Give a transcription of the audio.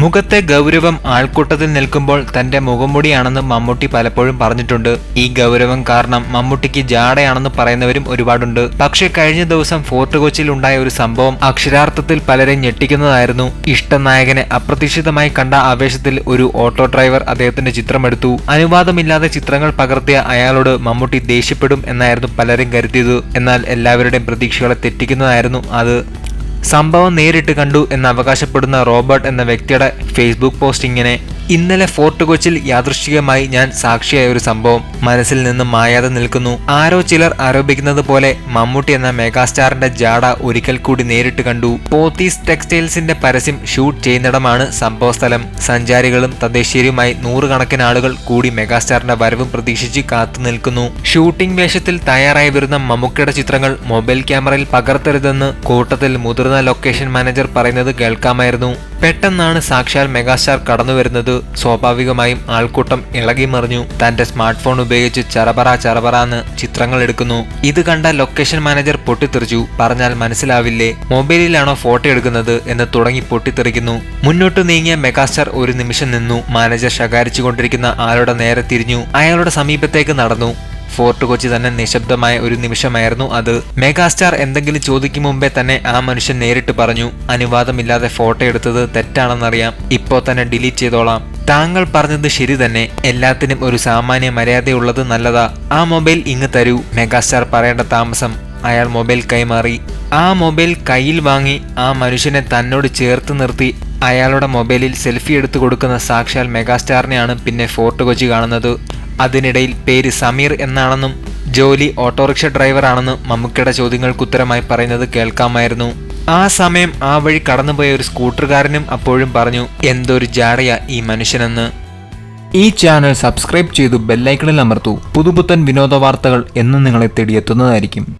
മുഖത്തെ ഗൗരവം ആൾക്കൂട്ടത്തിൽ നിൽക്കുമ്പോൾ തന്റെ മുഖംമുടിയാണെന്ന് മമ്മൂട്ടി പലപ്പോഴും പറഞ്ഞിട്ടുണ്ട്. ഈ ഗൗരവം കാരണം മമ്മൂട്ടിക്ക് ജാടയാണെന്ന് പറയുന്നവരും ഒരുപാടുണ്ട്. പക്ഷെ കഴിഞ്ഞ ദിവസം ഫോർട്ട് കൊച്ചിയിൽ ഉണ്ടായ ഒരു സംഭവം അക്ഷരാർത്ഥത്തിൽ പലരെ ഞെട്ടിക്കുന്നതായിരുന്നു. ഇഷ്ടനായകനെ അപ്രതീക്ഷിതമായി കണ്ട ആവേശത്തിൽ ഒരു ഓട്ടോ ഡ്രൈവർ അദ്ദേഹത്തിന്റെ ചിത്രമെടുത്തു. അനുവാദമില്ലാതെ ചിത്രങ്ങൾ പകർത്തിയ അയാളോട് മമ്മൂട്ടി ദേഷ്യപ്പെടും എന്നായിരുന്നു പലരും കരുതിയത്. എന്നാൽ എല്ലാവരുടെയും പ്രതീക്ഷകളെ തെറ്റിക്കുന്നതായിരുന്നു അത്. സംഭവം നേരിട്ട് കണ്ടു എന്ന് അവകാശപ്പെടുന്ന റോബർട്ട് എന്ന വ്യക്തിയുടെ ഫേസ്ബുക്ക് പോസ്റ്റ് ഇങ്ങനെ ഇന്നലെ ഫോർട്ട് കൊച്ചിൽ യാദൃശ്ചികമായി ഞാൻ സാക്ഷിയായ ഒരു സംഭവം മനസ്സിൽ നിന്നും മായാതെ നിൽക്കുന്നു. ആരോ ചിലർ ആരോപിക്കുന്നത് പോലെ മമ്മൂട്ടി എന്ന മെഗാസ്റ്റാറിന്റെ ജാട ഒരിക്കൽ കൂടി നേരിട്ട് കണ്ടു. പോത്തീസ് ടെക്സ്റ്റൈൽസിന്റെ പരസ്യം ഷൂട്ട് ചെയ്യുന്നിടമാണ് സംഭവസ്ഥലം. സഞ്ചാരികളും തദ്ദേശീയരുമായി നൂറുകണക്കിന് ആളുകൾ കൂടി മെഗാസ്റ്റാറിന്റെ വരവും പ്രതീക്ഷിച്ച് കാത്തു നിൽക്കുന്നു. ഷൂട്ടിംഗ് വേഷത്തിൽ തയ്യാറായി വരുന്ന മമ്മൂക്കയുടെ ചിത്രങ്ങൾ മൊബൈൽ ക്യാമറയിൽ പകർത്തരുതെന്ന് കൂട്ടത്തിൽ മുതിർന്ന ലൊക്കേഷൻ മാനേജർ പറയുന്നത് കേൾക്കാമായിരുന്നു. പെട്ടെന്നാണ് സാക്ഷാൽ മെഗാസ്റ്റാർ കടന്നു വരുന്നത്. സ്വാഭാവികമായും ആൾക്കൂട്ടം ഇളകി മറിഞ്ഞു. തന്റെ സ്മാർട്ട് ഫോൺ ഉപയോഗിച്ച് ചറപറ എന്ന് ചിത്രങ്ങൾ എടുക്കുന്നു. ഇത് കണ്ട ലൊക്കേഷൻ മാനേജർ പൊട്ടിത്തെറിച്ചു. പറഞ്ഞാൽ മനസ്സിലാവില്ലേ? മൊബൈലിലാണോ ഫോട്ടോ എടുക്കുന്നത് എന്ന് തുടങ്ങി പൊട്ടിത്തെറിക്കുന്നു. മുന്നോട്ട് നീങ്ങിയ മെഗാസ്റ്റാർ ഒരു നിമിഷം നിന്നു. മാനേജർ ശകാരിച്ചുകൊണ്ടിരിക്കുന്ന ആളുടെ നേരെ തിരിഞ്ഞു. അയാളുടെ സമീപത്തേക്ക് നടന്നു. ഫോർട്ട് കൊച്ചി തന്നെ നിശബ്ദമായ ഒരു നിമിഷമായിരുന്നു അത്. മെഗാസ്റ്റാർ എന്തെങ്കിലും ചോദിക്കും മുമ്പേ തന്നെ ആ മനുഷ്യൻ നേരിട്ട് പറഞ്ഞു അനുവാദമില്ലാതെ ഫോട്ടോ എടുത്തത് തെറ്റാണെന്നറിയാം. ഇപ്പോ തന്നെ ഡിലീറ്റ് ചെയ്തോളാം. താങ്കൾ പറഞ്ഞത് ശരി തന്നെ. എല്ലാത്തിനും ഒരു സാമാന്യ മര്യാദയുള്ളത് നല്ലതാ. ആ മൊബൈൽ ഇങ്ങ് തരൂ മെഗാസ്റ്റാർ പറയേണ്ട താമസം. അയാൾ മൊബൈൽ കൈമാറി. ആ മൊബൈൽ കയ്യിൽ വാങ്ങി ആ മനുഷ്യനെ തന്നോട് ചേർത്ത് നിർത്തി. അയാളുടെ മൊബൈലിൽ സെൽഫി എടുത്തു കൊടുക്കുന്ന സാക്ഷാൽ മെഗാസ്റ്റാറിനെയാണ് പിന്നെ ഫോർട്ട് കൊച്ചി കാണുന്നത്. അതിനിടയിൽ പേര് സമീർ എന്നാണെന്നും ജോലി ഓട്ടോറിക്ഷ ഡ്രൈവറാണെന്നും മമ്മൂക്കയുടെ ചോദ്യങ്ങൾക്ക് ഉത്തരമായി പറയുന്നത് കേൾക്കാമായിരുന്നു. ആ സമയം ആ വഴി കടന്നുപോയ ഒരു സ്കൂട്ടറുകാരനും അപ്പോഴും പറഞ്ഞു എന്തൊരു ജാടയ ഈ മനുഷ്യനെന്ന്. ഈ ചാനൽ സബ്സ്ക്രൈബ് ചെയ്തു ബെല്ലൈക്കണിൽ അമർത്തു. പുതുപുത്തൻ വിനോദ വാർത്തകൾ എന്നും നിങ്ങളെ തേടിയെത്തുന്നതായിരിക്കും.